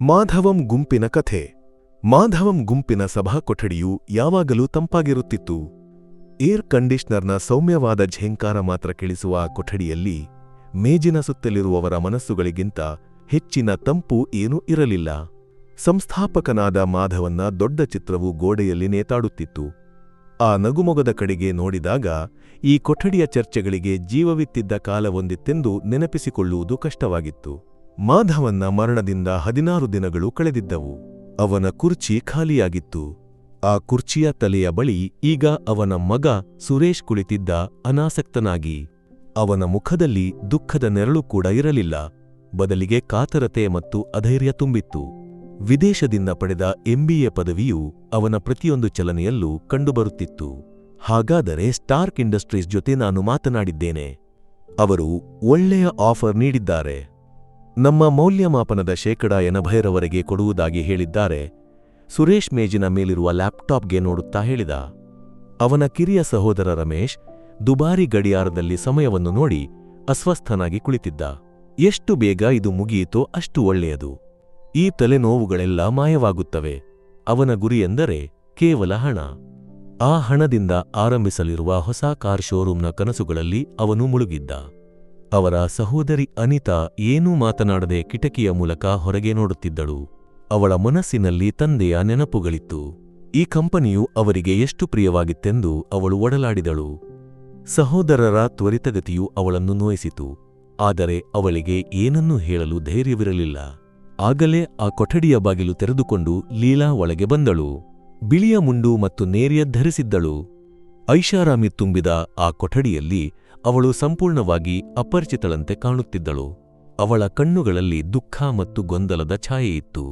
ಮಾಧವಂ ಗುಂಪಿನ ಕಥೆ. ಮಾಧವಂ ಗುಂಪಿನ ಸಭಾ ಕೊಠಡಿಯು ಯಾವಾಗಲೂ ತಂಪಾಗಿರುತ್ತಿತ್ತು. ಏರ್ ಕಂಡೀಷನರ್ನ ಸೌಮ್ಯವಾದ ಝೇಂಕಾರ ಮಾತ್ರ ಕೇಳಿಸುವ ಆ ಕೊಠಡಿಯಲ್ಲಿ ಮೇಜಿನ ಸುತ್ತಲಿರುವವರ ಮನಸ್ಸುಗಳಿಗಿಂತ ಹೆಚ್ಚಿನ ತಂಪು ಏನೂ ಇರಲಿಲ್ಲ. ಸಂಸ್ಥಾಪಕನಾದ ಮಾಧವನ್ನ ದೊಡ್ಡ ಚಿತ್ರವು ಗೋಡೆಯಲ್ಲಿ ನೇತಾಡುತ್ತಿತ್ತು. ಆ ನಗುಮೊಗದ ಕಡೆಗೆ ನೋಡಿದಾಗ ಈ ಕೊಠಡಿಯ ಚರ್ಚೆಗಳಿಗೆ ಜೀವವಿತ್ತಿದ್ದ ಕಾಲವೊಂದಿತ್ತೆಂದು ನೆನಪಿಸಿಕೊಳ್ಳುವುದು ಕಷ್ಟವಾಗಿತ್ತು. ಮಾಧವನ್ನ ಮರಣದಿಂದ ಹದಿನಾರು ದಿನಗಳು ಕಳೆದಿದ್ದವು. ಅವನ ಕುರ್ಚಿ ಖಾಲಿಯಾಗಿತ್ತು. ಆ ಕುರ್ಚಿಯ ತಲೆಯ ಬಳಿ ಈಗ ಅವನ ಮಗ ಸುರೇಶ್ ಕುಳಿತಿದ್ದ ಅನಾಸಕ್ತನಾಗಿ. ಅವನ ಮುಖದಲ್ಲಿ ದುಃಖದ ನೆರಳು ಕೂಡ ಇರಲಿಲ್ಲ. ಬದಲಿಗೆ ಕಾತರತೆ ಮತ್ತು ಅಧೈರ್ಯ ತುಂಬಿತ್ತು. ವಿದೇಶದಿಂದ ಪಡೆದ ಎಂಬಿಎ ಪದವಿಯು ಅವನ ಪ್ರತಿಯೊಂದು ಚಲನೆಯಲ್ಲೂ ಕಂಡುಬರುತ್ತಿತ್ತು. ಹಾಗಾದರೆ ಸ್ಟಾರ್ಕ್ ಇಂಡಸ್ಟ್ರೀಸ್ ಜೊತೆ ನಾನು ಮಾತನಾಡಿದ್ದೇನೆ. ಅವರು ಒಳ್ಳೆಯ ಆಫರ್ ನೀಡಿದ್ದಾರೆ. ನಮ್ಮ ಮೌಲ್ಯಮಾಪನದ ಶೇಕಡ ಎನಭೈರವರೆಗೆ ಕೊಡುವುದಾಗಿ ಹೇಳಿದ್ದಾರೆ. ಸುರೇಶ್ ಮೇಜಿನ ಮೇಲಿರುವ ಲ್ಯಾಪ್ಟಾಪ್ಗೆ ನೋಡುತ್ತಾ ಹೇಳಿದ. ಅವನ ಕಿರಿಯ ಸಹೋದರ ರಮೇಶ್ ದುಬಾರಿ ಗಡಿಯಾರದಲ್ಲಿ ಸಮಯವನ್ನು ನೋಡಿ ಅಸ್ವಸ್ಥನಾಗಿ ಕುಳಿತಿದ್ದ. ಎಷ್ಟು ಬೇಗ ಇದು ಮುಗಿಯಿತೋ ಅಷ್ಟು ಒಳ್ಳೆಯದು. ಈ ತಲೆನೋವುಗಳೆಲ್ಲ ಮಾಯವಾಗುತ್ತವೆ. ಅವನ ಗುರಿಯೆಂದರೆ ಕೇವಲ ಹಣ. ಆ ಹಣದಿಂದ ಆರಂಭಿಸಲಿರುವ ಹೊಸ ಕಾರ್ ಶೋರೂಮ್ನ ಕನಸುಗಳಲ್ಲಿ ಅವನು ಮುಳುಗಿದ್ದ. ಅವರ ಸಹೋದರಿ ಅನಿತಾ ಏನೂ ಮಾತನಾಡದೆ ಕಿಟಕಿಯ ಮೂಲಕ ಹೊರಗೆ ನೋಡುತ್ತಿದ್ದಳು. ಅವಳ ಮನಸ್ಸಿನಲ್ಲಿ ತಂದೆಯ ನೆನಪುಗಳಿತ್ತು. ಈ ಕಂಪನಿಯು ಅವರಿಗೆ ಎಷ್ಟು ಪ್ರಿಯವಾಗಿತ್ತೆಂದು ಅವಳು ಒಡಲಾಡಿದಳು. ಸಹೋದರರ ತ್ವರಿತಗತಿಯು ಅವಳನ್ನು ನೋಯಿಸಿತು. ಆದರೆ ಅವಳಿಗೆ ಏನನ್ನೂ ಹೇಳಲು ಧೈರ್ಯವಿರಲಿಲ್ಲ. ಆಗಲೇ ಆ ಕೊಠಡಿಯ ಬಾಗಿಲು ತೆರೆದುಕೊಂಡು ಲೀಲಾ ಒಳಗೆ ಬಂದಳು. ಬಿಳಿಯ ಮುಂಡು ಮತ್ತು ನೇರಿಯ ಧರಿಸಿದ್ದಳು. ಐಷಾರಾಮಿ ತುಂಬಿದ ಆ ಕೊಠಡಿಯಲ್ಲಿ ಅವಳು ಸಂಪೂರ್ಣವಾಗಿ ಅಪರಿಚಿತಳಂತೆ ಕಾಣುತ್ತಿದ್ದಳು. ಅವಳ ಕಣ್ಣುಗಳಲ್ಲಿ ದುಃಖ ಮತ್ತು ಗೊಂದಲದ ಛಾಯೆಯಿತ್ತು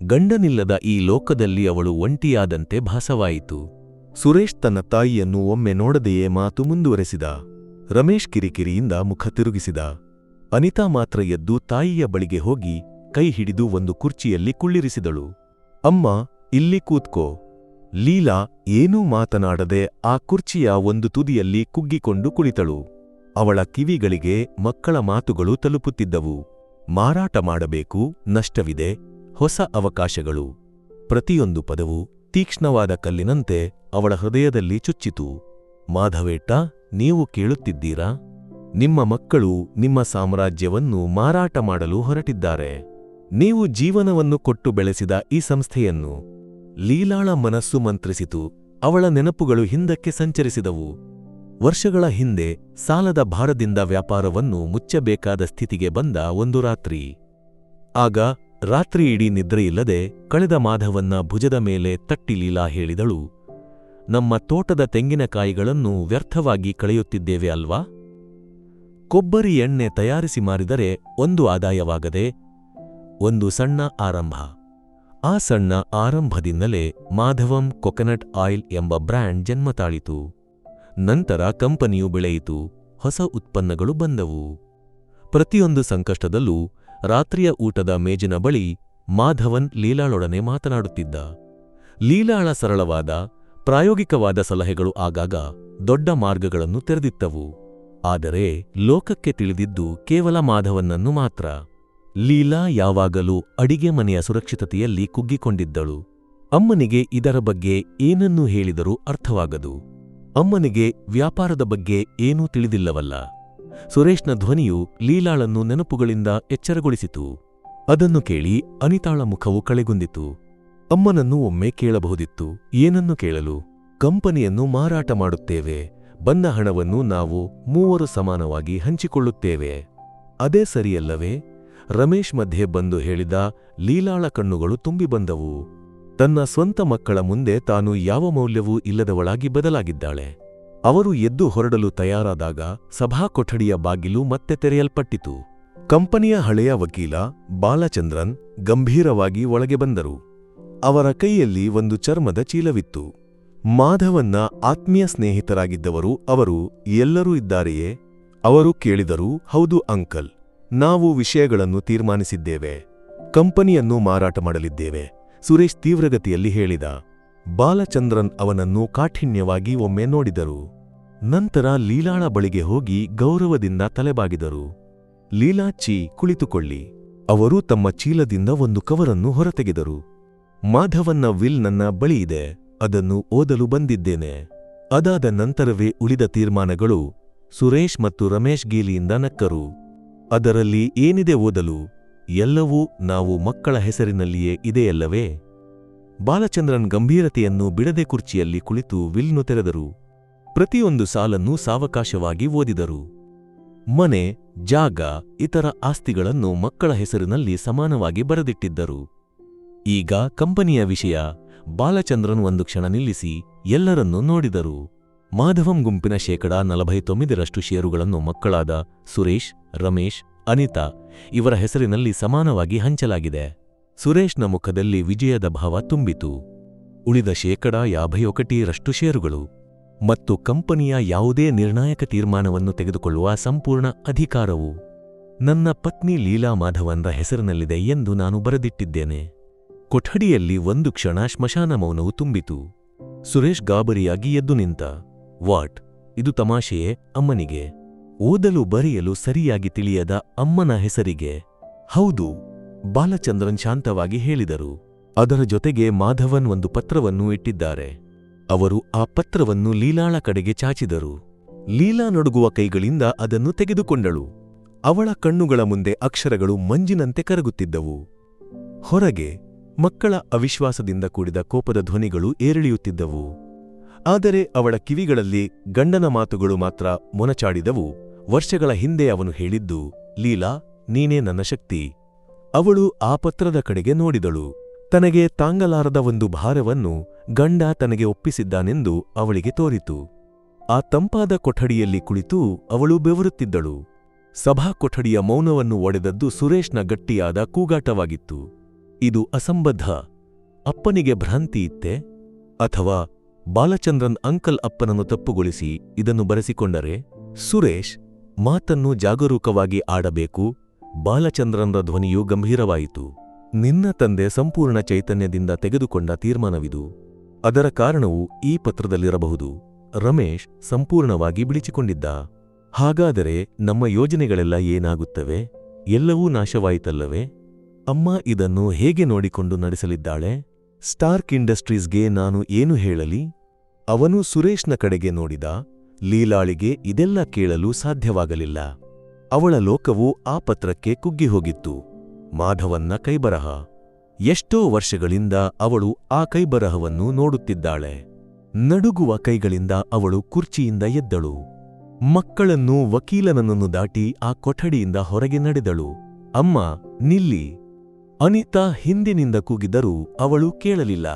ಗಂಡನಿಲ್ಲದ ಈ ಲೋಕದಲ್ಲಿ ಅವಳು ಒಂಟಿಯಾದಂತೆ ಭಾಸವಾಯಿತು. ಸುರೇಶ್ ತನ್ನ ತಾಯಿಯನ್ನು ಒಮ್ಮೆ ನೋಡದೆಯೇ ಮಾತು ಮುಂದುವರೆಸಿದ. ರಮೇಶ್ ಕಿರಿಕಿರಿಯಿಂದ ಮುಖ ತಿರುಗಿಸಿದ. ಅನಿತಾ ಮಾತ್ರ ಎದ್ದು ತಾಯಿಯ ಬಳಿಗೆ ಹೋಗಿ ಕೈ ಹಿಡಿದು ಒಂದು ಕುರ್ಚಿಯಲ್ಲಿ ಕುಳ್ಳಿರಿಸಿದಳು. ಅಮ್ಮ, ಇಲ್ಲಿ ಕೂತ್ಕೋ. ಲೀಲಾ ಏನೂ ಮಾತನಾಡದೆ ಆ ಕುರ್ಚಿಯ ಒಂದು ತುದಿಯಲ್ಲಿ ಕುಗ್ಗಿಕೊಂಡು ಕುಳಿತಳು. ಅವಳ ಕಿವಿಗಳಿಗೆ ಮಕ್ಕಳ ಮಾತುಗಳು ತಲುಪುತ್ತಿದ್ದವು. ಮಾರಾಟ ಮಾಡಬೇಕು, ನಷ್ಟವಿದೆ, ಹೊಸ ಅವಕಾಶಗಳು. ಪ್ರತಿಯೊಂದು ಪದವು ತೀಕ್ಷ್ಣವಾದ ಕಲ್ಲಿನಂತೆ ಅವಳ ಹೃದಯದಲ್ಲಿ ಚುಚ್ಚಿತು. ಮಾಧವೇಟ ನೀವು ಕೇಳುತ್ತಿದ್ದೀರಾ? ನಿಮ್ಮ ಮಕ್ಕಳು ನಿಮ್ಮ ಸಾಮ್ರಾಜ್ಯವನ್ನು ಮಾರಾಟ ಮಾಡಲು ಹೊರಟಿದ್ದಾರೆ. ನೀವು ಜೀವನವನ್ನು ಕೊಟ್ಟು ಬೆಳೆಸಿದ ಈ ಸಂಸ್ಥೆಯನ್ನು. ಲೀಲಾಳ ಮನಸ್ಸು ಮಂತ್ರಿಸಿತು, ಅವಳ ನೆನಪುಗಳು ಹಿಂದಕ್ಕೆ ಸಂಚರಿಸಿದವು. ವರ್ಷಗಳ ಹಿಂದೆ ಸಾಲದ ಭಾರದಿಂದ ವ್ಯಾಪಾರವನ್ನು ಮುಚ್ಚಬೇಕಾದ ಸ್ಥಿತಿಗೆ ಬಂದ ಒಂದು ರಾತ್ರಿ. ಆಗ ರಾತ್ರಿ ಇಡೀ ನಿದ್ರೆಯಿಲ್ಲದೆ ಕಳೆದ ಮಾಧವನ್ನ ಭುಜದ ಮೇಲೆ ತಟ್ಟಿ ಲೀಲಾ ಹೇಳಿದಳು, ನಮ್ಮ ತೋಟದ ತೆಂಗಿನಕಾಯಿಗಳನ್ನು ವ್ಯರ್ಥವಾಗಿ ಕಳೆಯುತ್ತಿದ್ದೇವೆ ಅಲ್ವಾ? ಕೊಬ್ಬರಿ ಎಣ್ಣೆ ತಯಾರಿಸಿ ಮಾರಿದರೆ ಒಂದು ಆದಾಯವಾಗದೆ ಒಂದು ಸಣ್ಣ ಆರಂಭ. ಆ ಸಣ್ಣ ಆರಂಭದಿಂದಲೇ ಮಾಧವಂ ಕೊಕೊನಟ್ ಆಯಿಲ್ ಎಂಬ ಬ್ರ್ಯಾಂಡ್ ಜನ್ಮ ತಾಳಿತು ನಂತರ ಕಂಪನಿಯು ಬೆಳೆಯಿತು, ಹೊಸ ಉತ್ಪನ್ನಗಳು ಬಂದವು. ಪ್ರತಿಯೊಂದು ಸಂಕಷ್ಟದಲ್ಲೂ ರಾತ್ರಿಯ ಊಟದ ಮೇಜಿನ ಬಳಿ ಮಾಧವನ್ ಲೀಲಾಳೊಡನೆ ಮಾತನಾಡುತ್ತಿದ್ದ. ಲೀಲಾಳ ಸರಳವಾದ, ಪ್ರಾಯೋಗಿಕವಾದ ಸಲಹೆಗಳು ಆಗಾಗ ದೊಡ್ಡ ಮಾರ್ಗಗಳನ್ನು ತೆರೆದಿತ್ತವು. ಆದರೆ ಲೋಕಕ್ಕೆ ತಿಳಿದಿದ್ದು ಕೇವಲ ಮಾಧವನನ್ನು ಮಾತ್ರ. ಲೀಲಾ ಯಾವಾಗಲೂ ಅಡಿಗೆ ಮನೆಯ ಸುರಕ್ಷಿತತೆಯಲ್ಲಿ ಕುಗ್ಗಿಕೊಂಡಿದ್ದಳು. ಅಮ್ಮನಿಗೆ ಇದರ ಬಗ್ಗೆ ಏನನ್ನೂ ಹೇಳಿದರೂ ಅರ್ಥವಾಗದು. ಅಮ್ಮನಿಗೆ ವ್ಯಾಪಾರದ ಬಗ್ಗೆ ಏನೂ ತಿಳಿದಿಲ್ಲವಲ್ಲ. ಸುರೇಶ್ನ ಧ್ವನಿಯು ಲೀಲಾಳನ್ನು ನೆನಪುಗಳಿಂದ ಎಚ್ಚರಗೊಳಿಸಿತು. ಅದನ್ನು ಕೇಳಿ ಅನಿತಾಳ ಮುಖವು ಕಳೆಗುಂದಿತು ಅಮ್ಮನನ್ನು ಒಮ್ಮೆ ಕೇಳಬಹುದಿತ್ತು. ಏನನ್ನು ಕೇಳಲು? ಕಂಪನಿಯನ್ನು ಮಾರಾಟ ಮಾಡುತ್ತೇವೆ. ಬಂದ ಹಣವನ್ನು ನಾವು ಮೂವರು ಸಮಾನವಾಗಿ ಹಂಚಿಕೊಳ್ಳುತ್ತೇವೆ. ಅದೇ ಸರಿಯಲ್ಲವೇ? ರಮೇಶ್ ಮಧ್ಯೆ ಬಂದು ಹೇಳಿದ ಲೀಲಾಳ ಕಣ್ಣುಗಳು ತುಂಬಿ ಬಂದವು. ತನ್ನ ಸ್ವಂತ ಮಕ್ಕಳ ಮುಂದೆ ತಾನು ಯಾವ ಮೌಲ್ಯವೂ ಇಲ್ಲದವಳಾಗಿ ಬದಲಾಗಿದ್ದಾಳೆ. ಅವರು ಎದ್ದು ಹೊರಡಲು ತಯಾರಾದಾಗ ಸಭಾ ಕೊಠಡಿಯ ಬಾಗಿಲು ಮತ್ತೆ ತೆರೆಯಲ್ಪಟ್ಟಿತು. ಕಂಪನಿಯ ಹಳೆಯ ವಕೀಲ ಬಾಲಚಂದ್ರನ್ ಗಂಭೀರವಾಗಿ ಒಳಗೆ ಬಂದರು. ಅವರ ಕೈಯಲ್ಲಿ ಒಂದು ಚರ್ಮದ ಚೀಲವಿತ್ತು. ಮಾಧವನ್ನ ಆತ್ಮೀಯ ಸ್ನೇಹಿತರಾಗಿದ್ದವರು ಅವರು ಎಲ್ಲರೂ ಇದ್ದಾರೆಯೇ? ಅವರು ಕೇಳಿದರು, ಹೌದು ಅಂಕಲ್, ನಾವು ವಿಷಯಗಳನ್ನು ತೀರ್ಮಾನಿಸಿದ್ದೇವೆ. ಕಂಪನಿಯನ್ನು ಮಾರಾಟ ಮಾಡಲಿದ್ದೇವೆ. ಸುರೇಶ್ ತೀವ್ರಗತಿಯಲ್ಲಿ ಹೇಳಿದ. ಬಾಲಚಂದ್ರನ್ ಅವನನ್ನು ಕಾಠಿಣ್ಯವಾಗಿ ಒಮ್ಮೆ ನೋಡಿದರು. ನಂತರ ಲೀಲಾಳ ಬಳಿಗೆ ಹೋಗಿ ಗೌರವದಿಂದ ತಲೆಬಾಗಿದರು. ಲೀಲಾಚ್ಚಿ ಕುಳಿತುಕೊಳ್ಳಿ. ಅವರು ತಮ್ಮ ಚೀಲದಿಂದ ಒಂದು ಕವರನ್ನು ಹೊರತೆಗೆದರು. ಮಾಧವನ್ನ ವಿಲ್ ನನ್ನ ಬಳಿ ಅದನ್ನು ಓದಲು ಬಂದಿದ್ದೇನೆ. ಅದಾದ ನಂತರವೇ ಉಳಿದ ತೀರ್ಮಾನಗಳು ಸುರೇಶ್ ಮತ್ತು ರಮೇಶ್ ಗೀಲಿಯಿಂದ ನಕ್ಕರು. ಅದರಲ್ಲಿ ಏನಿದೆ ಓದಲು? ಎಲ್ಲವೂ ನಾವು ಮಕ್ಕಳ ಹೆಸರಿನಲ್ಲಿಯೇ ಇದೆಯಲ್ಲವೇ? ಬಾಲಚಂದ್ರನ್ ಗಂಭೀರತೆಯನ್ನು ಬಿಡದೆ ಕುರ್ಚಿಯಲ್ಲಿ ಕುಳಿತು ವಿಲ್ನು ತೆರೆದರು. ಪ್ರತಿಯೊಂದು ಸಾಲನ್ನೂ ಸಾವಕಾಶವಾಗಿ ಓದಿದರು. ಮನೆ, ಜಾಗ, ಇತರ ಆಸ್ತಿಗಳನ್ನು ಮಕ್ಕಳ ಹೆಸರಿನಲ್ಲಿ ಸಮಾನವಾಗಿ ಬರೆದಿಟ್ಟಿದ್ದರು. ಈಗ ಕಂಪನಿಯ ವಿಷಯ, ಬಾಲಚಂದ್ರನ್ ಒಂದು ಕ್ಷಣ ನಿಲ್ಲಿಸಿ ಎಲ್ಲರನ್ನೂ ನೋಡಿದರು. ಮಾಧವಂ ಗುಂಪಿನ ಶೇಕಡ ನಲಭೈತೊಮ್ಮಿದರಷ್ಟು ಷೇರುಗಳನ್ನು ಮಕ್ಕಳಾದ ಸುರೇಶ್, ರಮೇಶ್ ಅನಿತಾ ಇವರ ಹೆಸರಿನಲ್ಲಿ ಸಮಾನವಾಗಿ ಹಂಚಲಾಗಿದೆ. ಸುರೇಶ್ನ ಮುಖದಲ್ಲಿ ವಿಜಯದ ಭಾವ ತುಂಬಿತು. ಉಳಿದ ಶೇಕಡ ಯಾಭೈಯೊಕಟಿರಷ್ಟು ಷೇರುಗಳು ಮತ್ತು ಕಂಪನಿಯ ಯಾವುದೇ ನಿರ್ಣಾಯಕ ತೀರ್ಮಾನವನ್ನು ತೆಗೆದುಕೊಳ್ಳುವ ಸಂಪೂರ್ಣ ಅಧಿಕಾರವು ನನ್ನ ಪತ್ನಿ ಲೀಲಾ ಮಾಧವನ್ರ ಹೆಸರಿನಲ್ಲಿದೆ ಎಂದು ನಾನು ಬರೆದಿಟ್ಟಿದ್ದೇನೆ. ಕೊಠಡಿಯಲ್ಲಿ ಒಂದು ಕ್ಷಣ ಶ್ಮಶಾನ ಮೌನವು ತುಂಬಿತು. ಸುರೇಶ್ ಗಾಬರಿಯಾಗಿ ಎದ್ದು ನಿಂತ, ವಾಟ್, ಇದು ತಮಾಷೆಯೇ, ಅಮ್ಮನಿಗೆ? ಓದಲು ಬರೆಯಲು ಸರಿಯಾಗಿ ತಿಳಿಯದ ಅಮ್ಮನ ಹೆಸರಿಗೆ. ಹೌದು, ಬಾಲಚಂದ್ರನ್ ಶಾಂತವಾಗಿ ಹೇಳಿದರು. ಅದರ ಜೊತೆಗೆ ಮಾಧವನ್ ಒಂದು ಪತ್ರವನ್ನು ಇಟ್ಟಿದ್ದಾರೆ. ಅವರು ಆ ಪತ್ರವನ್ನು ಲೀಲಾಳ ಕಡೆಗೆ ಚಾಚಿದರು. ಲೀಲಾ ನಡುಗುವ ಕೈಗಳಿಂದ ಅದನ್ನು ತೆಗೆದುಕೊಂಡಳು. ಅವಳ ಕಣ್ಣುಗಳ ಮುಂದೆ ಅಕ್ಷರಗಳು ಮಂಜಿನಂತೆ ಕರಗುತ್ತಿದ್ದವು. ಹೊರಗೆ, ಮಕ್ಕಳ ಅವಿಶ್ವಾಸದಿಂದ ಕೂಡಿದ ಕೋಪದ ಧ್ವನಿಗಳು ಏರಿಳಿಯುತ್ತಿದ್ದವು. ಆದರೆ ಅವಳ ಕಿವಿಗಳಲ್ಲಿ ಗಂಡನ ಮಾತುಗಳು ಮಾತ್ರ ಮೊನಚಾಡಿದವು. ವರ್ಷಗಳ ಹಿಂದೆ ಅವನು ಹೇಳಿದ್ದು, ಲೀಲಾ, ನೀನೇ ನನ್ನ ಶಕ್ತಿ. ಅವಳು ಆ ಪತ್ರದ ಕಡೆಗೆ ನೋಡಿದಳು. ತನಗೆ ತಾಂಗಲಾರದ ಒಂದು ಭಾರವನ್ನು ಗಂಡ ತನಗೆ ಒಪ್ಪಿಸಿದ್ದಾನೆಂದು ಅವಳಿಗೆ ತೋರಿತು. ಆ ತಂಪಾದ ಕೊಠಡಿಯಲ್ಲಿ ಕುಳಿತು ಅವಳು ಬೆವರುತ್ತಿದ್ದಳು. ಸಭಾ ಕೊಠಡಿಯ ಮೌನವನ್ನು ಒಡೆದದ್ದು ಸುರೇಶ್ನ ಗಟ್ಟಿಯಾದ ಕೂಗಾಟವಾಗಿತ್ತು. ಇದು ಅಸಂಬದ್ಧ. ಅಪ್ಪನಿಗೆ ಭ್ರಾಂತಿ ಇತ್ತೆ? ಅಥವಾ ಬಾಲಚಂದ್ರನ್ ಅಂಕಲ್ ಅಪ್ಪನನ್ನು ತಪ್ಪುಗೊಳಿಸಿ ಇದನ್ನು ಬರೆಸಿಕೊಂಡರೆ? ಸುರೇಶ್ ಮಾತನ್ನು ಜಾಗರೂಕವಾಗಿ ಆಡಬೇಕು. ಬಾಲಚಂದ್ರನ ಧ್ವನಿಯು ಗಂಭೀರವಾಯಿತು. ನಿನ್ನ ತಂದೆ ಸಂಪೂರ್ಣ ಚೈತನ್ಯದಿಂದ ತೆಗೆದುಕೊಂಡ ತೀರ್ಮಾನವಿದು. ಅದರ ಕಾರಣವು ಈ ಪತ್ರದಲ್ಲಿರಬಹುದು. ರಮೇಶ್ ಸಂಪೂರ್ಣವಾಗಿ ಬಿಳಿಚಿಕೊಂಡಿದ್ದ. ಹಾಗಾದರೆ ನಮ್ಮ ಯೋಜನೆಗಳೆಲ್ಲ ಏನಾಗುತ್ತವೆ? ಎಲ್ಲವೂ ನಾಶವಾಯಿತಲ್ಲವೇ? ಅಮ್ಮ ಇದನ್ನು ಹೇಗೆ ನೋಡಿಕೊಂಡು ನಡೆಸಲಿದ್ದಾಳೆ? ಸ್ಟಾರ್ಕ್ ಇಂಡಸ್ಟ್ರೀಸ್ಗೆ ನಾನು ಏನು ಹೇಳಲಿ? ಅವನು ಸುರೇಶ್ನ ಕಡೆಗೆ ನೋಡಿದ. ಲೀಲಾಳಿಗೆ ಇದೆಲ್ಲ ಕೇಳಲು ಸಾಧ್ಯವಾಗಲಿಲ್ಲ. ಅವಳ ಲೋಕವು ಆ ಪತ್ರಕ್ಕೆ ಕುಗ್ಗಿಹೋಗಿತ್ತು. ಮಾಧವನ್ನ ಕೈಬರಹ. ಎಷ್ಟೋ ವರ್ಷಗಳಿಂದ ಅವಳು ಆ ಕೈಬರಹವನ್ನು ನೋಡುತ್ತಿದ್ದಾಳೆ. ನಡುಗುವ ಕೈಗಳಿಂದ ಅವಳು ಕುರ್ಚಿಯಿಂದ ಎದ್ದಳು. ಮಕ್ಕಳನ್ನು ವಕೀಲನನ್ನು ದಾಟಿ ಆ ಕೊಠಡಿಯಿಂದ ಹೊರಗೆ ನಡೆದಳು. ಅಮ್ಮ, ನಿಲ್ಲಿ. ಅನಿತಾ ಹಿಂದಿನಿಂದ ಕೂಗಿದರೂ ಅವಳು ಕೇಳಲಿಲ್ಲ.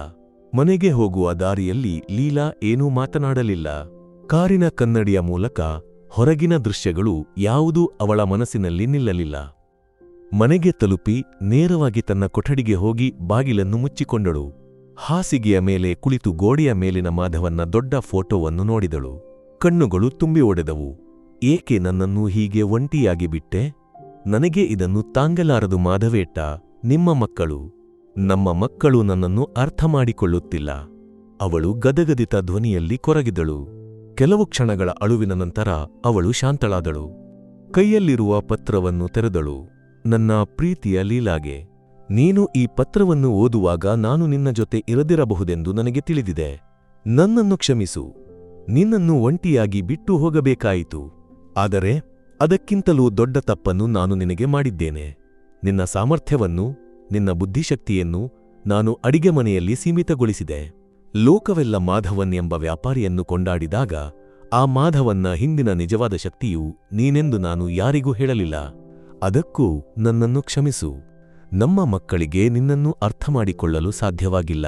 ಮನೆಗೆ ಹೋಗುವ ದಾರಿಯಲ್ಲಿ ಲೀಲಾ ಏನೂ ಮಾತನಾಡಲಿಲ್ಲ. ಕಾರಿನ ಕನ್ನಡಿಯ ಮೂಲಕ ಹೊರಗಿನ ದೃಶ್ಯಗಳು ಯಾವುದೂ ಅವಳ ಮನಸ್ಸಿನಲ್ಲಿ ನಿಲ್ಲಲಿಲ್ಲ. ಮನೆಗೆ ತಲುಪಿ ನೇರವಾಗಿ ತನ್ನ ಕೊಠಡಿಗೆ ಹೋಗಿ ಬಾಗಿಲನ್ನು ಮುಚ್ಚಿಕೊಂಡಳು. ಹಾಸಿಗೆಯ ಮೇಲೆ ಕುಳಿತು ಗೋಡೆಯ ಮೇಲಿನ ಮಾಧವನ್ನ ದೊಡ್ಡ ಫೋಟೋವನ್ನು ನೋಡಿದಳು. ಕಣ್ಣುಗಳು ತುಂಬಿ ಒಡೆದವು. ಏಕೆ ನನ್ನನ್ನು ಹೀಗೆ ಒಂಟಿಯಾಗಿ ಬಿಟ್ಟೆ? ನನಗೆ ಇದನ್ನು ತಾಂಗಲಾರದು ಮಾಧವೇಟ್ಟ, ನಿಮ್ಮ ಮಕ್ಕಳು. ನಮ್ಮ ಮಕ್ಕಳು ನನ್ನನ್ನು ಅರ್ಥ ಮಾಡಿಕೊಳ್ಳುತ್ತಿಲ್ಲ. ಅವಳು ಗದಗದಿತ ಧ್ವನಿಯಲ್ಲಿ ಕೊರಗಿದಳು. ಕೆಲವು ಕ್ಷಣಗಳ ಅಳುವಿನ ನಂತರ ಅವಳು ಶಾಂತಳಾದಳು. ಕೈಯಲ್ಲಿರುವ ಪತ್ರವನ್ನು ತೆರೆದಳು. ನನ್ನ ಪ್ರೀತಿಯ ಲೀಲಾಗೆ, ನೀನು ಈ ಪತ್ರವನ್ನು ಓದುವಾಗ ನಾನು ನಿನ್ನ ಜೊತೆ ಇರದಿರಬಹುದೆಂದು ನನಗೆ ತಿಳಿದಿದೆ. ನನ್ನನ್ನು ಕ್ಷಮಿಸು. ನಿನ್ನನ್ನು ಒಂಟಿಯಾಗಿ ಬಿಟ್ಟು ಹೋಗಬೇಕಾಯಿತು. ಆದರೆ ಅದಕ್ಕಿಂತಲೂ ದೊಡ್ಡ ತಪ್ಪನ್ನು ನಾನು ನಿನಗೆ ಮಾಡಿದ್ದೇನೆ. ನಿನ್ನ ಸಾಮರ್ಥ್ಯವನ್ನು, ನಿನ್ನ ಬುದ್ಧಿಶಕ್ತಿಯನ್ನು ನಾನು ಅಡಿಗೆ ಮನೆಯಲ್ಲಿ ಸೀಮಿತಗೊಳಿಸಿದೆ. ಲೋಕವೆಲ್ಲ ಮಾಧವನ್ ಎಂಬ ವ್ಯಾಪಾರಿಯನ್ನು ಕೊಂಡಾಡಿದಾಗ ಆ ಮಾಧವನ್ನ ಹಿಂದಿನ ನಿಜವಾದ ಶಕ್ತಿಯು ನೀನೆಂದು ನಾನು ಯಾರಿಗೂ ಹೇಳಲಿಲ್ಲ. ಅದಕ್ಕೂ ನನ್ನನ್ನು ಕ್ಷಮಿಸು. ನಮ್ಮ ಮಕ್ಕಳಿಗೆ ನಿನ್ನನ್ನು ಅರ್ಥ ಮಾಡಿಕೊಳ್ಳಲು ಸಾಧ್ಯವಾಗಿಲ್ಲ.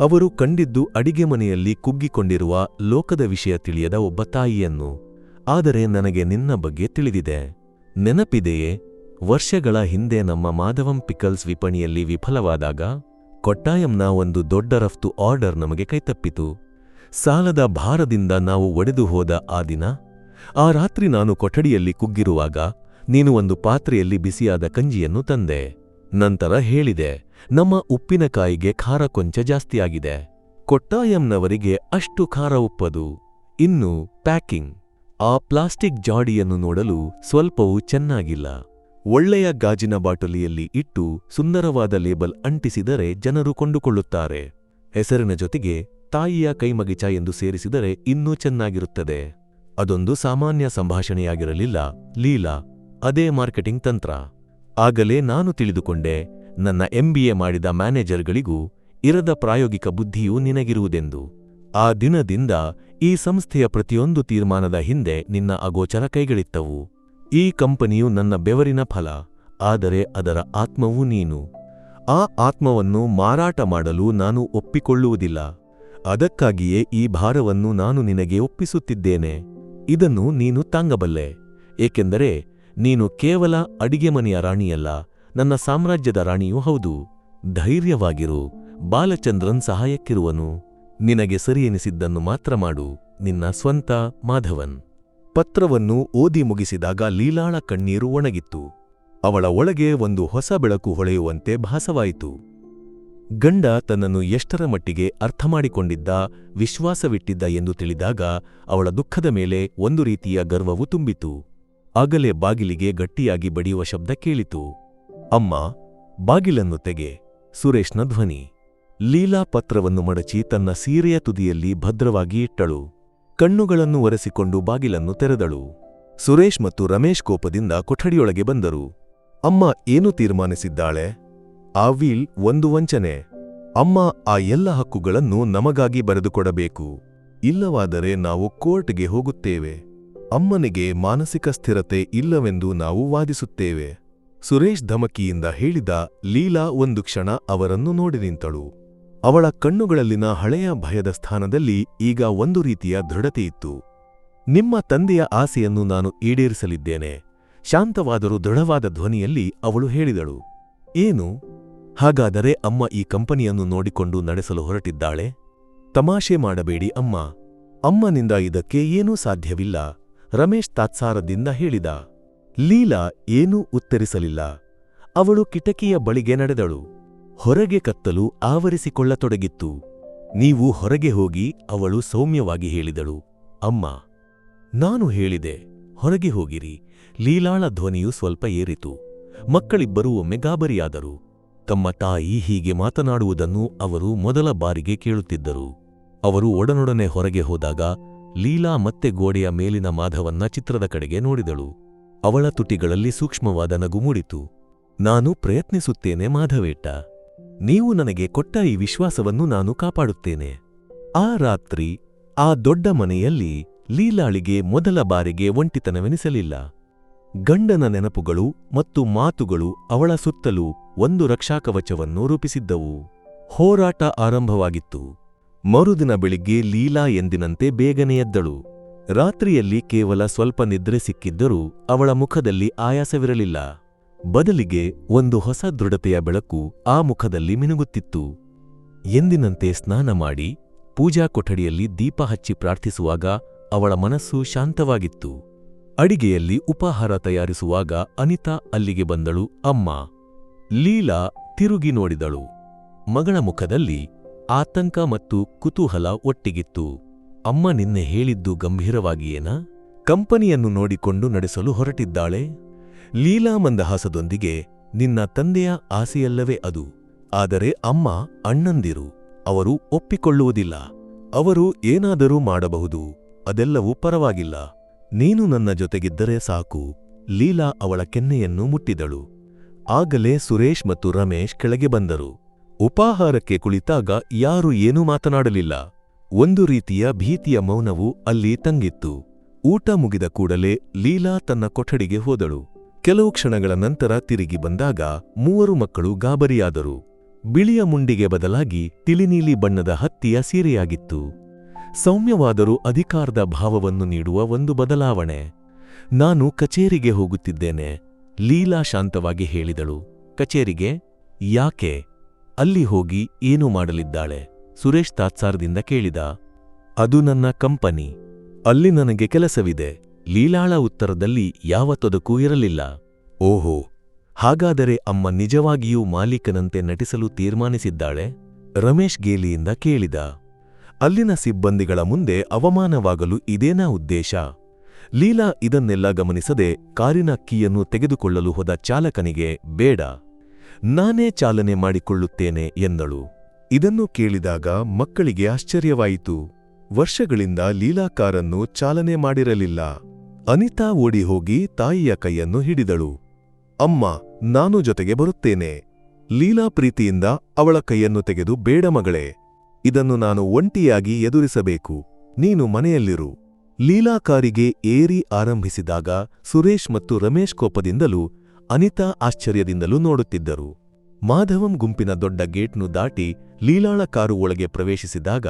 ಅವರು ಕಂಡಿದ್ದು ಅಡಿಗೆ ಮನೆಯಲ್ಲಿ ಕುಗ್ಗಿಕೊಂಡಿರುವ ಲೋಕದ ವಿಷಯ ತಿಳಿಯದ ಒಬ್ಬ ತಾಯಿಯನ್ನು. ಆದರೆ ನನಗೆ ನಿನ್ನ ಬಗ್ಗೆ ತಿಳಿದಿದೆ. ನೆನಪಿದೆಯೇ? ವರ್ಷಗಳ ಹಿಂದೆ ನಮ್ಮ ಮಾಧವಂ ಪಿಕಲ್ಸ್ ವಿಪಣಿಯಲ್ಲಿ ವಿಫಲವಾದಾಗ ಕೊಟ್ಟಾಯಂನ ಒಂದು ದೊಡ್ಡ ರಫ್ತು ಆರ್ಡರ್ ನಮಗೆ ಕೈತಪ್ಪಿತು. ಸಾಲದ ಭಾರದಿಂದ ನಾವು ಒಡೆದು ಹೋದ ಆ ದಿನ, ಆ ರಾತ್ರಿ ನಾನು ಕೊಠಡಿಯಲ್ಲಿ ಕುಗ್ಗಿರುವಾಗ ನೀನು ಒಂದು ಪಾತ್ರೆಯಲ್ಲಿ ಬಿಸಿಯಾದ ಕಂಜಿಯನ್ನು ತಂದೆ. ನಂತರ ಹೇಳಿದೆ, ನಮ್ಮ ಉಪ್ಪಿನಕಾಯಿಗೆ ಖಾರ ಕೊಂಚ ಜಾಸ್ತಿಯಾಗಿದೆ. ಕೊಟ್ಟಾಯಂನವರಿಗೆ ಅಷ್ಟು ಖಾರ ಉಪ್ಪದು. ಇನ್ನು ಪ್ಯಾಕಿಂಗ್. ಆ ಪ್ಲಾಸ್ಟಿಕ್ ಜಾಡಿಯನ್ನು ನೋಡಲು ಸ್ವಲ್ಪವೂ ಚೆನ್ನಾಗಿಲ್ಲ. ಒಳ್ಳೆಯ ಗಾಜಿನ ಬಾಟಲಿಯಲ್ಲಿ ಇಟ್ಟು ಸುಂದರವಾದ ಲೇಬಲ್ ಅಂಟಿಸಿದರೆ ಜನರು ಕೊಂಡುಕೊಳ್ಳುತ್ತಾರೆ. ಹೆಸರಿನ ಜೊತೆಗೆ ತಾಯಿಯ ಕೈಮಗಿಚ ಎಂದು ಸೇರಿಸಿದರೆ ಇನ್ನೂ ಚೆನ್ನಾಗಿರುತ್ತದೆ. ಅದೊಂದು ಸಾಮಾನ್ಯ ಸಂಭಾಷಣೆಯಾಗಿರಲಿಲ್ಲ. ಲೀಲಾ, ಅದೇ ಮಾರ್ಕೆಟಿಂಗ್ ತಂತ್ರ. ಆಗಲೇ ನಾನು ತಿಳಿದುಕೊಂಡೆ, ನನ್ನ ಎಂಬಿಎ ಮಾಡಿದ ಮ್ಯಾನೇಜರ್ಗಳಿಗೂ ಇರದ ಪ್ರಾಯೋಗಿಕ ಬುದ್ಧಿಯೂ ನಿನಗಿರುವುದೆಂದು. ಆ ದಿನದಿಂದ ಈ ಸಂಸ್ಥೆಯ ಪ್ರತಿಯೊಂದು ತೀರ್ಮಾನದ ಹಿಂದೆ ನಿನ್ನ ಅಗೋಚರ ಕೈಗಳಿತ್ತವು. ಈ ಕಂಪನಿಯು ನನ್ನ ಬೆವರಿನ ಫಲ, ಆದರೆ ಅದರ ಆತ್ಮವು ನೀನು. ಆ ಆತ್ಮವನ್ನು ಮಾರಾಟ ಮಾಡಲು ನಾನು ಒಪ್ಪಿಕೊಳ್ಳುವುದಿಲ್ಲ. ಅದಕ್ಕಾಗಿಯೇ ಈ ಭಾರವನ್ನು ನಾನು ನಿನಗೆ ಒಪ್ಪಿಸುತ್ತಿದ್ದೇನೆ. ಇದನ್ನು ನೀನು ತಾಂಗಬಲ್ಲೆ. ಏಕೆಂದರೆ ನೀನು ಕೇವಲ ಅಡಿಗೆ ಮನೆಯ ರಾಣಿಯಲ್ಲ, ನನ್ನ ಸಾಮ್ರಾಜ್ಯದ ರಾಣಿಯೂ ಹೌದು. ಧೈರ್ಯವಾಗಿರು, ಬಾಲಚಂದ್ರನ್ ಸಹಾಯಕ್ಕಿರುವನು. ನಿನಗೆ ಸರಿಯೆನಿಸಿದ್ದನ್ನು ಮಾತ್ರ ಮಾಡು, ನಿನ್ನ ಸ್ವಂತ ಮಾಧವನ್. ಪತ್ರವನ್ನು ಓದಿ ಮುಗಿಸಿದಾಗ ಲೀಲಾಳ ಕಣ್ಣೀರು ಒಣಗಿತ್ತು. ಅವಳ ಒಳಗೆ ಒಂದು ಹೊಸ ಬೆಳಕು ಹೊಳೆಯುವಂತೆ ಭಾಸವಾಯಿತು. ಗಂಡ ತನ್ನನ್ನು ಎಷ್ಟರ ಮಟ್ಟಿಗೆ ಅರ್ಥಮಾಡಿಕೊಂಡಿದ್ದ, ವಿಶ್ವಾಸವಿಟ್ಟಿದ್ದ ಎಂದು ತಿಳಿದಾಗ ಅವಳ ದುಃಖದ ಮೇಲೆ ಒಂದು ರೀತಿಯ ಗರ್ವವು ತುಂಬಿತು. ಆಗಲೇ ಬಾಗಿಲಿಗೆ ಗಟ್ಟಿಯಾಗಿ ಬಡಿಯುವ ಶಬ್ದ ಕೇಳಿತು. ಅಮ್ಮ, ಬಾಗಿಲನ್ನು ತೆಗೆ, ಸುರೇಶ್ನ ಧ್ವನಿ. ಲೀಲಾ ಪತ್ರವನ್ನು ಮಡಚಿ ತನ್ನ ಸೀರೆಯ ತುದಿಯಲ್ಲಿ ಭದ್ರವಾಗಿ ಇಟ್ಟಳು. ಕಣ್ಣುಗಳನ್ನು ಒರೆಸಿಕೊಂಡು ಬಾಗಿಲನ್ನು ತೆರೆದಳು. ಸುರೇಶ್ ಮತ್ತು ರಮೇಶ್ ಕೋಪದಿಂದ ಕೊಠಡಿಯೊಳಗೆ ಬಂದರು. ಅಮ್ಮ ಏನು ತೀರ್ಮಾನಿಸಿದ್ದಾಳೆ? ಆ ವೀಲ್ ಒಂದು ವಂಚನೆ. ಅಮ್ಮ ಆ ಎಲ್ಲ ಹಕ್ಕುಗಳನ್ನು ನಮಗಾಗಿ ಬರೆದುಕೊಡಬೇಕು. ಇಲ್ಲವಾದರೆ ನಾವು ಕೋರ್ಟ್ಗೆ ಹೋಗುತ್ತೇವೆ. ಅಮ್ಮನಿಗೆ ಮಾನಸಿಕ ಸ್ಥಿರತೆ ಇಲ್ಲವೆಂದು ನಾವು ವಾದಿಸುತ್ತೇವೆ. ಸುರೇಶ್ ಧಮಕಿಯಿಂದ ಹೇಳಿದ ಲೀಲಾ ಒಂದು ಕ್ಷಣ ಅವರನ್ನು ನೋಡಿ ನಿಂತಳು. ಅವಳ ಕಣ್ಣುಗಳಲ್ಲಿನ ಹಳೆಯ ಭಯದ ಸ್ಥಾನದಲ್ಲಿ ಈಗ ಒಂದು ರೀತಿಯ ದೃಢತೆಯಿತ್ತು ನಿಮ್ಮ ತಂದೆಯ ಆಸೆಯನ್ನು ನಾನು ಈಡೇರಿಸಲಿದ್ದೇನೆ. ಶಾಂತವಾದರೂ ದೃಢವಾದ ಧ್ವನಿಯಲ್ಲಿ ಅವಳು ಹೇಳಿದಳು. ಏನು? ಹಾಗಾದರೆ ಅಮ್ಮ ಈ ಕಂಪನಿಯನ್ನು ನೋಡಿಕೊಂಡು ನಡೆಸಲು ಹೊರಟಿದ್ದಾಳೆ? ತಮಾಷೆ ಮಾಡಬೇಡಿ ಅಮ್ಮ. ಅಮ್ಮನಿಂದ ಇದಕ್ಕೆ ಏನೂ ಸಾಧ್ಯವಿಲ್ಲ. ರಮೇಶ್ ತಾತ್ಸಾರದಿಂದ ಹೇಳಿದ. ಲೀಲಾ ಏನೂ ಉತ್ತರಿಸಲಿಲ್ಲ. ಅವಳು ಕಿಟಕಿಯ ಬಳಿಗೆ ನಡೆದಳು. ಹೊರಗೆ ಕತ್ತಲು ಆವರಿಸಿಕೊಳ್ಳತೊಡಗಿತ್ತು. ನೀವು ಹೊರಗೆ ಹೋಗಿ ಅವಳು ಸೌಮ್ಯವಾಗಿ ಹೇಳಿದಳು, ಅಮ್ಮ, ನಾನು ಹೇಳಿದೆ, ಹೊರಗೆ ಹೋಗಿರಿ, ಲೀಲಾಳ ಧ್ವನಿಯು ಸ್ವಲ್ಪ ಏರಿತು. ಮಕ್ಕಳಿಬ್ಬರೂ ಒಮ್ಮೆ ಗಾಬರಿಯಾದರು. ತಮ್ಮ ತಾಯಿ ಹೀಗೆ ಮಾತನಾಡುವುದನ್ನು ಅವರು ಮೊದಲ ಬಾರಿಗೆ ಕೇಳುತ್ತಿದ್ದರು. ಅವರು ಒಡನೊಡನೆ ಹೊರಗೆ ಹೋದಾಗ ಲೀಲಾ ಮತ್ತೆ ಗೋಡೆಯ ಮೇಲಿನ ಮಾಧವನ್ನ ಚಿತ್ರದ ಕಡೆಗೆ ನೋಡಿದಳು. ಅವಳ ತುಟಿಗಳಲ್ಲಿ ಸೂಕ್ಷ್ಮವಾದ ನಗು ಮೂಡಿತು. ನಾನು ಪ್ರಯತ್ನಿಸುತ್ತೇನೆ ಮಾಧವೇಟ ನೀವು ನನಗೆ ಕೊಟ್ಟ ಈ ವಿಶ್ವಾಸವನ್ನು ನಾನು ಕಾಪಾಡುತ್ತೇನೆ. ಆ ರಾತ್ರಿ, ಆ ದೊಡ್ಡ ಮನೆಯಲ್ಲಿ ಲೀಲಾಳಿಗೆ ಮೊದಲ ಬಾರಿಗೆ ಒಂಟಿತನವೆನಿಸಲಿಲ್ಲ. ಗಂಡನ ನೆನಪುಗಳು ಮತ್ತು ಮಾತುಗಳು ಅವಳ ಸುತ್ತಲೂ ಒಂದು ರಕ್ಷಾಕವಚವನ್ನು ರೂಪಿಸಿದ್ದವು. ಹೋರಾಟ ಆರಂಭವಾಗಿತ್ತು. ಮರುದಿನ ಬೆಳಿಗ್ಗೆ ಲೀಲಾ ಎಂದಿನಂತೆ ಬೇಗನೆ ಎದ್ದಳು. ರಾತ್ರಿಯಲ್ಲಿ ಕೇವಲ ಸ್ವಲ್ಪ ನಿದ್ರೆ ಸಿಕ್ಕಿದ್ದರೂ ಅವಳ ಮುಖದಲ್ಲಿ ಆಯಾಸವಿರಲಿಲ್ಲ. ಬದಲಿಗೆ ಒಂದು ಹೊಸ ದೃಢತೆಯ ಬೆಳಕು ಆ ಮುಖದಲ್ಲಿ ಮಿನುಗುತ್ತಿತ್ತು. ಎಂದಿನಂತೆ ಸ್ನಾನ ಮಾಡಿ ಪೂಜಾ ಕೊಠಡಿಯಲ್ಲಿ ದೀಪ ಹಚ್ಚಿ ಪ್ರಾರ್ಥಿಸುವಾಗ ಅವಳ ಮನಸ್ಸು ಶಾಂತವಾಗಿತ್ತು. ಅಡಿಗೆಯಲ್ಲಿ ಉಪಾಹಾರ ತಯಾರಿಸುವಾಗ ಅನಿತಾ ಅಲ್ಲಿಗೆ ಬಂದಳು, ಅಮ್ಮ. ಲೀಲಾ ತಿರುಗಿ ನೋಡಿದಳು. ಮಗಳ ಮುಖದಲ್ಲಿ ಆತಂಕ ಮತ್ತು ಕುತೂಹಲ ಒಟ್ಟಿಗಿತ್ತು. ಅಮ್ಮ ನಿನ್ನೆ ಹೇಳಿದ್ದು ಗಂಭೀರವಾಗಿಯೇನ? ಕಂಪನಿಯನ್ನು ನೋಡಿಕೊಂಡು ನಡೆಸಲು ಹೊರಟಿದ್ದಾಳೆ? ಲೀಲಾ ಮಂದಹಾಸದೊಂದಿಗೆ ನಿನ್ನ ತಂದೆಯ ಆಸೆಯಲ್ಲವೇ ಅದು. ಆದರೆ ಅಮ್ಮ ಅಣ್ಣಂದಿರು, ಅವರು ಒಪ್ಪಿಕೊಳ್ಳುವುದಿಲ್ಲ. ಅವರು ಏನಾದರೂ ಮಾಡಬಹುದು, ಅದೆಲ್ಲವೂ ಪರವಾಗಿಲ್ಲ. ನೀನು ನನ್ನ ಜೊತೆಗಿದ್ದರೆ ಸಾಕು. ಲೀಲಾ ಅವಳ ಕೆನ್ನೆಯನ್ನು ಮುಟ್ಟಿದಳು. ಆಗಲೇ ಸುರೇಶ್ ಮತ್ತು ರಮೇಶ್ ಕೆಳಗೆ ಬಂದರು. ಉಪಾಹಾರಕ್ಕೆ ಕುಳಿತಾಗ ಯಾರೂ ಏನೂ ಮಾತನಾಡಲಿಲ್ಲ. ಒಂದು ರೀತಿಯ ಭೀತಿಯ ಮೌನವು ಅಲ್ಲಿ ತಂಗಿತ್ತು. ಊಟ ಮುಗಿದ ಕೂಡಲೇ ಲೀಲಾ ತನ್ನ ಕೊಠಡಿಗೆ ಹೋದಳು. ಕೆಲವು ಕ್ಷಣಗಳ ನಂತರ ತಿರುಗಿ ಬಂದಾಗ ಮೂವರು ಮಕ್ಕಳು ಗಾಬರಿಯಾದರು. ಬಿಳಿಯ ಮುಂಡಿಗೆ ಬದಲಾಗಿ ತಿಳಿನೀಲಿ ಬಣ್ಣದ ಹತ್ತಿಯ ಸೀರೆಯಾಗಿತ್ತು. ಸೌಮ್ಯವಾದರೂ ಅಧಿಕಾರದ ಭಾವವನ್ನು ನೀಡುವ ಒಂದು ಬದಲಾವಣೆ. ನಾನು ಕಚೇರಿಗೆ ಹೋಗುತ್ತಿದ್ದೇನೆ, ಲೀಲಾ ಶಾಂತವಾಗಿ ಹೇಳಿದಳು. ಕಚೇರಿಗೆ? ಯಾಕೆ? ಅಲ್ಲಿ ಹೋಗಿ ಏನು ಮಾಡಲಿದ್ದಾಳೆ? ಸುರೇಶ್ ತಾತ್ಸಾರದಿಂದ ಕೇಳಿದ. ಅದು ನನ್ನ ಕಂಪನಿ. ಅಲ್ಲಿ ನನಗೆ ಕೆಲಸವಿದೆ. ಲೀಲಾಳ ಉತ್ತರದಲ್ಲಿ ಯಾವ ತೊದಕೂ ಇರಲಿಲ್ಲ. ಓಹೋ, ಹಾಗಾದರೆ ಅಮ್ಮ ನಿಜವಾಗಿಯೂ ಮಾಲೀಕನಂತೆ ನಟಿಸಲು ತೀರ್ಮಾನಿಸಿದ್ದಾಳೆ? ರಮೇಶ್ ಗೇಲಿಯಿಂದ ಕೇಳಿದ. ಅಲ್ಲಿನ ಸಿಬ್ಬಂದಿಗಳ ಮುಂದೆ ಅವಮಾನವಾಗಲು ಇದೇನಾ ಉದ್ದೇಶ? ಲೀಲಾ ಇದನ್ನೆಲ್ಲ ಗಮನಿಸದೆ ಕಾರಿನ ಕೀಯನ್ನು ತೆಗೆದುಕೊಳ್ಳಲು ಹೋದ ಚಾಲಕನಿಗೆ, ಬೇಡ. ನಾನೇ ಚಾಲನೆ ಮಾಡಿಕೊಳ್ಳುತ್ತೇನೆ ಎಂದಳು. ಇದನ್ನು ಕೇಳಿದಾಗ ಮಕ್ಕಳಿಗೆ ಆಶ್ಚರ್ಯವಾಯಿತು. ವರ್ಷಗಳಿಂದ ಲೀಲಾ ಕಾರನ್ನು ಚಾಲನೆ ಮಾಡಿರಲಿಲ್ಲ. ಅನಿತಾ ಓಡಿ ಹೋಗಿ ತಾಯಿಯ ಕೈಯನ್ನು ಹಿಡಿದಳು. ಅಮ್ಮ, ನಾನು ಜೊತೆಗೆ ಬರುತ್ತೇನೆ. ಲೀಲಾ ಪ್ರೀತಿಯಿಂದ ಅವಳ ಕೈಯನ್ನು ತೆಗೆದು ಬೇಡ ಮಗಳೇ. ಇದನ್ನು ನಾನು ಒಂಟಿಯಾಗಿ ಎದುರಿಸಬೇಕು. ನೀನು ಮನೆಯಲ್ಲಿರು. ಲೀಲಾ ಕಾರಿಗೆ ಏರಿ ಆರಂಭಿಸಿದಾಗ ಸುರೇಶ್ ಮತ್ತು ರಮೇಶ್ ಕೋಪದಿಂದಲೂ ಅನಿತಾ ಆಶ್ಚರ್ಯದಿಂದಲೂ ನೋಡುತ್ತಿದ್ದರು. ಮಾಧವಂ ಗುಂಪಿನ ದೊಡ್ಡ ಗೇಟ್ನು ದಾಟಿ ಲೀಲಾಳ ಕಾರು ಒಳಗೆ ಪ್ರವೇಶಿಸಿದಾಗ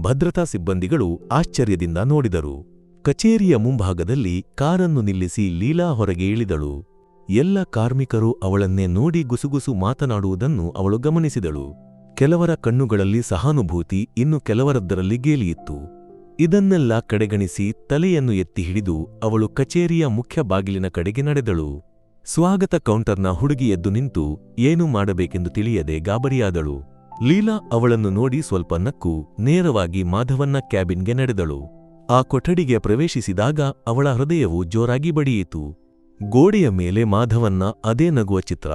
ಭದ್ರತಾ ಸಿಬ್ಬಂದಿಗಳು ಆಶ್ಚರ್ಯದಿಂದ ನೋಡಿದರು. ಕಚೇರಿಯ ಮುಂಭಾಗದಲ್ಲಿ ಕಾರನ್ನು ನಿಲ್ಲಿಸಿ ಲೀಲಾ ಹೊರಗೆ ಇಳಿದಳು. ಎಲ್ಲ ಕಾರ್ಮಿಕರು ಅವಳನ್ನೇ ನೋಡಿ ಗುಸುಗುಸು ಮಾತನಾಡುವುದನ್ನು ಅವಳು ಗಮನಿಸಿದಳು. ಕೆಲವರ ಕಣ್ಣುಗಳಲ್ಲಿ ಸಹಾನುಭೂತಿ, ಇನ್ನು ಕೆಲವರದ್ದರಲ್ಲಿ ಗೇಲಿಯಿತ್ತು. ಇದನ್ನೆಲ್ಲ ಕಡೆಗಣಿಸಿ ತಲೆಯನ್ನು ಎತ್ತಿ ಹಿಡಿದು ಅವಳು ಕಚೇರಿಯ ಮುಖ್ಯ ಬಾಗಿಲಿನ ಕಡೆಗೆ ನಡೆದಳು. ಸ್ವಾಗತ ಕೌಂಟರ್ನ ಹುಡುಗಿ ಎದ್ದು ನಿಂತು, ಏನು ಮಾಡಬೇಕೆಂದು ತಿಳಿಯದೆ ಗಾಬರಿಯಾದಳು. ಲೀಲಾ ಅವಳನ್ನು ನೋಡಿ ಸ್ವಲ್ಪ ನಕ್ಕು, ನೇರವಾಗಿ ಮಾಧವನ್ನ ಕ್ಯಾಬಿನ್ಗೆ ನಡೆದಳು. ಆ ಕೊಠಡಿಗೆ ಪ್ರವೇಶಿಸಿದಾಗ ಅವಳ ಹೃದಯವು ಜೋರಾಗಿ ಬಡಿಯಿತು. ಗೋಡೆಯ ಮೇಲೆ ಮಾಧವನ್ನ ಅದೇ ನಗುವ ಚಿತ್ರ,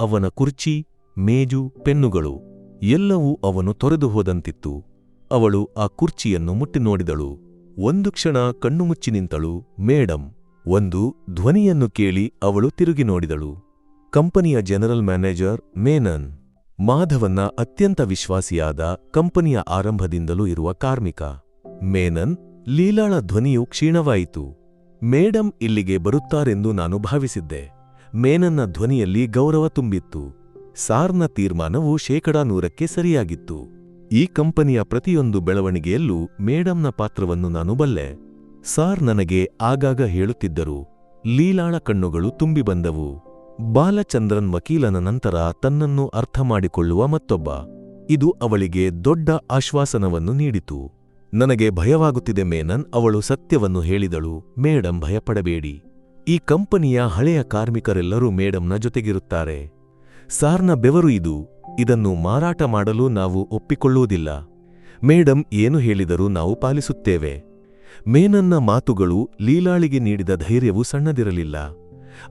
ಅವನ ಕುರ್ಚಿ, ಮೇಜು, ಪೆನ್ನುಗಳು ಎಲ್ಲವೂ ಅವನು ತೊರೆದು ಹೋದಂತಿತ್ತು. ಅವಳು ಆ ಕುರ್ಚಿಯನ್ನು ಮುಟ್ಟಿ ನೋಡಿದಳು. ಒಂದು ಕ್ಷಣ ಕಣ್ಣು ಮುಚ್ಚಿ ನಿಂತಳು. ಮೇಡಂ, ಒಂದು ಧ್ವನಿಯನ್ನು ಕೇಳಿ ಅವಳು ತಿರುಗಿ ನೋಡಿದಳು. ಕಂಪನಿಯ ಜನರಲ್ ಮ್ಯಾನೇಜರ್ ಮೇನನ್, ಮಾಧವನ್ನ ಅತ್ಯಂತ ವಿಶ್ವಾಸಿಯಾದ ಕಂಪನಿಯ ಆರಂಭದಿಂದಲೂ ಇರುವ ಕಾರ್ಮಿಕ. ಮೇನನ್ ಲೀಲಾಳ ಧ್ವನಿಯು ಕ್ಷೀಣವಾಯಿತು. ಮೇಡಂ ಇಲ್ಲಿಗೆ ಬರುತ್ತಾರೆಂದು ನಾನು ಭಾವಿಸಿದ್ದೆ. ಮೇನನ್ನ ಧ್ವನಿಯಲ್ಲಿ ಗೌರವ ತುಂಬಿತ್ತು. ಸಾರ್ನ ತೀರ್ಮಾನವು ಶೇಕಡಾ ನೂರಕ್ಕೆ ಸರಿಯಾಗಿತ್ತು. ಈ ಕಂಪನಿಯ ಪ್ರತಿಯೊಂದು ಬೆಳವಣಿಗೆಯಲ್ಲೂ ಮೇಡಂನ ಪಾತ್ರವನ್ನು ನಾನು ಬಲ್ಲೆ. ಸಾರ್ ನನಗೆ ಆಗಾಗ ಹೇಳುತ್ತಿದ್ದರು. ಲೀಲಾಳ ಕಣ್ಣುಗಳು ತುಂಬಿ ಬಂದವು. ಬಾಲಚಂದ್ರನ್ ವಕೀಲನ ನಂತರ ತನ್ನನ್ನು ಅರ್ಥಮಾಡಿಕೊಳ್ಳುವ ಮತ್ತೊಬ್ಬ. ಇದು ಅವಳಿಗೆ ದೊಡ್ಡ ಆಶ್ವಾಸನವನ್ನು ನೀಡಿತು. ನನಗೆ ಭಯವಾಗುತ್ತಿದೆ ಮೇನನ್ ಅವಳು ಸತ್ಯವನ್ನು ಹೇಳಿದಳು, ಮೇಡಂ, ಭಯಪಡಬೇಡಿ. ಈ ಕಂಪನಿಯ ಹಳೆಯ ಕಾರ್ಮಿಕರೆಲ್ಲರೂ ಮೇಡಂನ ಜೊತೆಗಿರುತ್ತಾರೆ. ಸಾರ್ನ ಬೆವರು ಇದು. ಇದನ್ನು ಮಾರಾಟ ಮಾಡಲು ನಾವು ಒಪ್ಪಿಕೊಳ್ಳುವುದಿಲ್ಲ. ಮೇಡಂ, ಏನು ಹೇಳಿದರೂ ನಾವು ಪಾಲಿಸುತ್ತೇವೆ. ಮೇನನ್ನ ಮಾತುಗಳು ಲೀಲಾಳಿಗೆ ನೀಡಿದ ಧೈರ್ಯವು ಸಣ್ಣದಿರಲಿಲ್ಲ.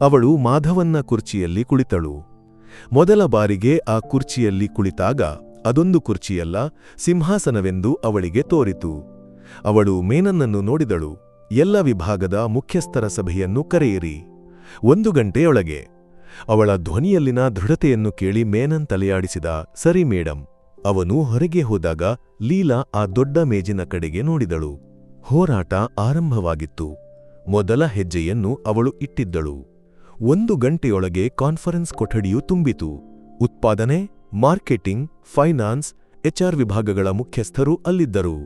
ಅವಳು ಮಾಧವನ್ನ ಕುರ್ಚಿಯಲ್ಲಿ ಕುಳಿತಳು. ಮೊದಲ ಬಾರಿಗೆ ಆ ಕುರ್ಚಿಯಲ್ಲಿ ಕುಳಿತಾಗ ಅದೊಂದು ಕುರ್ಚಿಯಲ್ಲ, ಸಿಂಹಾಸನವೆಂದು ಅವಳಿಗೆ ತೋರಿತು. ಅವಳು ಮೇನನ್ನನ್ನು ನೋಡಿದಳು, ಎಲ್ಲ ವಿಭಾಗದ ಮುಖ್ಯಸ್ಥರ ಸಭೆಯನ್ನು ಕರೆಯಿರಿ. ಒಂದು ಗಂಟೆಯೊಳಗೆ. ಅವಳ ಧ್ವನಿಯಲ್ಲಿನ ದೃಢತೆಯನ್ನು ಕೇಳಿ ಮೇನನ್ ತಲೆಯಾಡಿಸಿದ, ಸರಿ ಮೇಡಂ. ಅವನು ಹೊರಗೆ ಹೋದಾಗ, ಲೀಲಾ ಆ ದೊಡ್ಡ ಮೇಜಿನ ಕಡೆಗೆ ನೋಡಿದಳು. ಹೋರಾಟ ಆರಂಭವಾಗಿತ್ತು. ಮೊದಲ ಹೆಜ್ಜೆಯನ್ನು ಅವಳು ಇಟ್ಟಿದ್ದಳು. ಒಂದು ಗಂಟೆಯೊಳಗೆ ಕಾನ್ಫರೆನ್ಸ್ ಕೊಠಡಿಯು ತುಂಬಿತು. ಉತ್ಪಾದನೆ? ಮಾರ್ಕೆಟಿಂಗ್, ಫೈನಾನ್ಸ್, ಎಚ್ಆರ್ ವಿಭಾಗಗಳ ಮುಖ್ಯಸ್ಥರು ಅಲ್ಲಿದ್ದರು.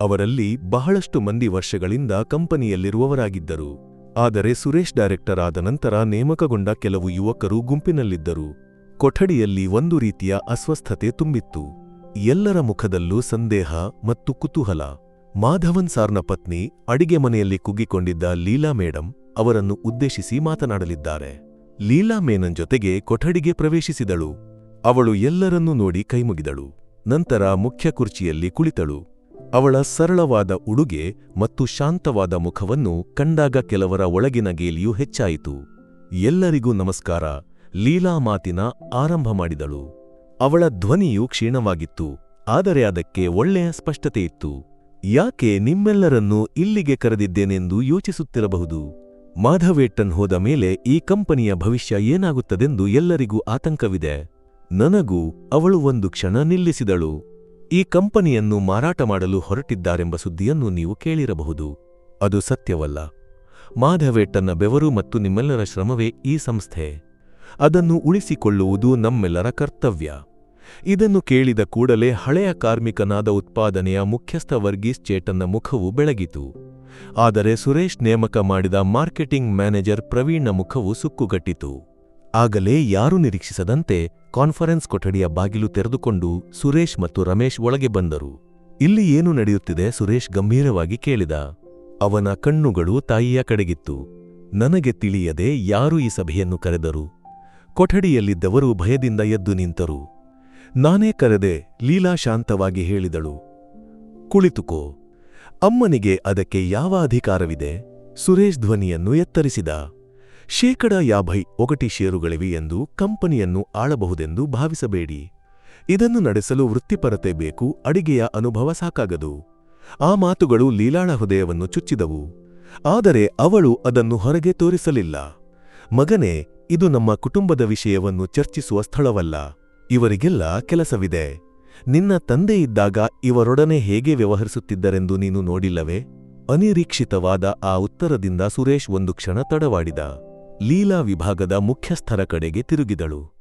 ಅವರಲ್ಲಿ ಬಹಳಷ್ಟು ಮಂದಿ ವರ್ಷಗಳಿಂದ ಕಂಪನಿಯಲ್ಲಿರುವವರಾಗಿದ್ದರು. ಆದರೆ ಸುರೇಶ್ ಡೈರೆಕ್ಟರ್ ಆದ ನಂತರ ನೇಮಕಗೊಂಡ ಕೆಲವು ಯುವಕರು ಗುಂಪಿನಲ್ಲಿದ್ದರು. ಕೊಠಡಿಯಲ್ಲಿ ಒಂದು ರೀತಿಯ ಅಸ್ವಸ್ಥತೆ ತುಂಬಿತ್ತು. ಎಲ್ಲರ ಮುಖದಲ್ಲೂ ಸಂದೇಹ ಮತ್ತು ಕುತೂಹಲ. ಮಾಧವನ್ ಸಾರ್ನ ಪತ್ನಿ, ಅಡಿಗೆ ಮನೆಯಲ್ಲಿ ಕುಗ್ಗಿಕೊಂಡಿದ್ದ ಲೀಲಾ ಮೇಡಂ ಅವರನ್ನು ಉದ್ದೇಶಿಸಿ ಮಾತನಾಡಲಿದ್ದಾರೆ. ಲೀಲಾ ಮೇನನ್ ಜೊತೆಗೆ ಕೊಠಡಿಗೆ ಪ್ರವೇಶಿಸಿದಳು. ಅವಳು ಎಲ್ಲರನ್ನೂ ನೋಡಿ ಕೈಮುಗಿದಳು. ನಂತರ ಮುಖ್ಯ ಕುರ್ಚಿಯಲ್ಲಿ ಕುಳಿತಳು. ಅವಳ ಸರಳವಾದ ಉಡುಗೆ ಮತ್ತು ಶಾಂತವಾದ ಮುಖವನ್ನು ಕಂಡಾಗ ಕೆಲವರ ಒಳಗಿನ ಗೇಲಿಯು ಹೆಚ್ಚಾಯಿತು. ಎಲ್ಲರಿಗೂ ನಮಸ್ಕಾರ. ಲೀಲಾ ಮಾತಿನ ಆರಂಭ ಮಾಡಿದಳು. ಅವಳ ಧ್ವನಿಯು ಕ್ಷೀಣವಾಗಿತ್ತು. ಆದರೆ ಅದಕ್ಕೆ ಒಳ್ಳೆಯ ಸ್ಪಷ್ಟತೆಯಿತ್ತು. ಯಾಕೆ ನಿಮ್ಮೆಲ್ಲರನ್ನೂ ಇಲ್ಲಿಗೆ ಕರೆದಿದ್ದೇನೆಂದು ಯೋಚಿಸುತ್ತಿರಬಹುದು? ಮಾಧವೇಟ್ಟನ್ ಹೋದ ಮೇಲೆ ಈ ಕಂಪನಿಯ ಭವಿಷ್ಯ ಏನಾಗುತ್ತದೆಂದು ಎಲ್ಲರಿಗೂ ಆತಂಕವಿದೆ. ನನಗೂ ಅವಳು ಒಂದು ಕ್ಷಣ ನಿಲ್ಲಿಸಿದಳು. ಈ ಕಂಪನಿಯನ್ನು ಮಾರಾಟ ಮಾಡಲು ಹೊರಟಿದ್ದಾರೆಂಬ ಸುದ್ದಿಯನ್ನು ನೀವು ಕೇಳಿರಬಹುದು. ಅದು ಸತ್ಯವಲ್ಲ. ಮಾಧವೇಟ್ಟನ್ನ ಬೆವರು ಮತ್ತು ನಿಮ್ಮೆಲ್ಲರ ಶ್ರಮವೇ ಈ ಸಂಸ್ಥೆ. ಅದನ್ನು ಉಳಿಸಿಕೊಳ್ಳುವುದು ನಮ್ಮೆಲ್ಲರ ಕರ್ತವ್ಯ. ಇದನ್ನು ಕೇಳಿದ ಕೂಡಲೇ ಹಳೆಯ ಕಾರ್ಮಿಕನಾದ ಉತ್ಪಾದನೆಯ ಮುಖ್ಯಸ್ಥ ವರ್ಗೀಸ್ ಚೇಟನ್ನ ಮುಖವು ಬೆಳಗಿತು. ಆದರೆ ಸುರೇಶ್ ನೇಮಕ ಮಾಡಿದ ಮಾರ್ಕೆಟಿಂಗ್ ಮ್ಯಾನೇಜರ್ ಪ್ರವೀಣ್ನ ಮುಖವು ಸುಕ್ಕುಗಟ್ಟಿತು. ಆಗಲೇ ಯಾರೂ ನಿರೀಕ್ಷಿಸದಂತೆ ಕಾನ್ಫರೆನ್ಸ್ ಕೊಠಡಿಯ ಬಾಗಿಲು ತೆರೆದುಕೊಂಡು ಸುರೇಶ್ ಮತ್ತು ರಮೇಶ್ ಒಳಗೆ ಬಂದರು. ಇಲ್ಲಿ ಏನು ನಡೆಯುತ್ತಿದೆ ಸುರೇಶ್ ಗಂಭೀರವಾಗಿ ಕೇಳಿದ. ಅವನ ಕಣ್ಣುಗಳು ತಾಯಿಯ ಕಡೆಗಿತ್ತು. ನನಗೆ ತಿಳಿಯದೆ ಯಾರು ಈ ಸಭೆಯನ್ನು ಕರೆದರು? ಕೊಠಡಿಯಲ್ಲಿದ್ದವರು ಭಯದಿಂದ ಎದ್ದು ನಿಂತರು. ನಾನೇ ಕರೆದೆ ಲೀಲಾ ಶಾಂತವಾಗಿ ಹೇಳಿದಳು. ಕುಳಿತುಕೋ. ಅಮ್ಮನಿಗೆ ಅದಕ್ಕೆ ಯಾವ ಅಧಿಕಾರವಿದೆ? ಸುರೇಶ್ ಧ್ವನಿಯನ್ನು ಎತ್ತರಿಸಿದ. ಶೇಕಡ ಯಾಭೈ ಒಗಟಿ ಷೇರುಗಳಿವೆ ಎಂದು ಕಂಪನಿಯನ್ನು ಆಳಬಹುದೆಂದು ಭಾವಿಸಬೇಡಿ. ಇದನ್ನು ನಡೆಸಲು ವೃತ್ತಿಪರತೆ ಬೇಕು, ಅಡಿಗೆಯ ಅನುಭವ ಸಾಕಾಗದು. ಆ ಮಾತುಗಳು ಲೀಲಾಳ ಹೃದಯವನ್ನು ಚುಚ್ಚಿದವು. ಆದರೆ ಅವಳು ಅದನ್ನು ಹೊರಗೆ ತೋರಿಸಲಿಲ್ಲ. ಮಗನೇ, ಇದು ನಮ್ಮ ಕುಟುಂಬದ ವಿಷಯವನ್ನು ಚರ್ಚಿಸುವ ಸ್ಥಳವಲ್ಲ. ಇವರಿಗೆಲ್ಲ ಕೆಲಸವಿದೆ. ನಿನ್ನ ತಂದೆ ಇದ್ದಾಗ ಇವರೊಡನೆ ಹೇಗೆ ವ್ಯವಹರಿಸುತ್ತಿದ್ದರೆಂದು ನೀನು ನೋಡಿಲ್ಲವೇ? ಅನಿರೀಕ್ಷಿತವಾದ ಆ ಉತ್ತರದಿಂದ ಸುರೇಶ್ ಒಂದು ಕ್ಷಣ ತಡವಾಡಿದ. ಲೀಲಾ ವಿಭಾಗದ ಮುಖ್ಯಸ್ಥರ ಕಡೆಗೆ ತಿರುಗಿದಳು.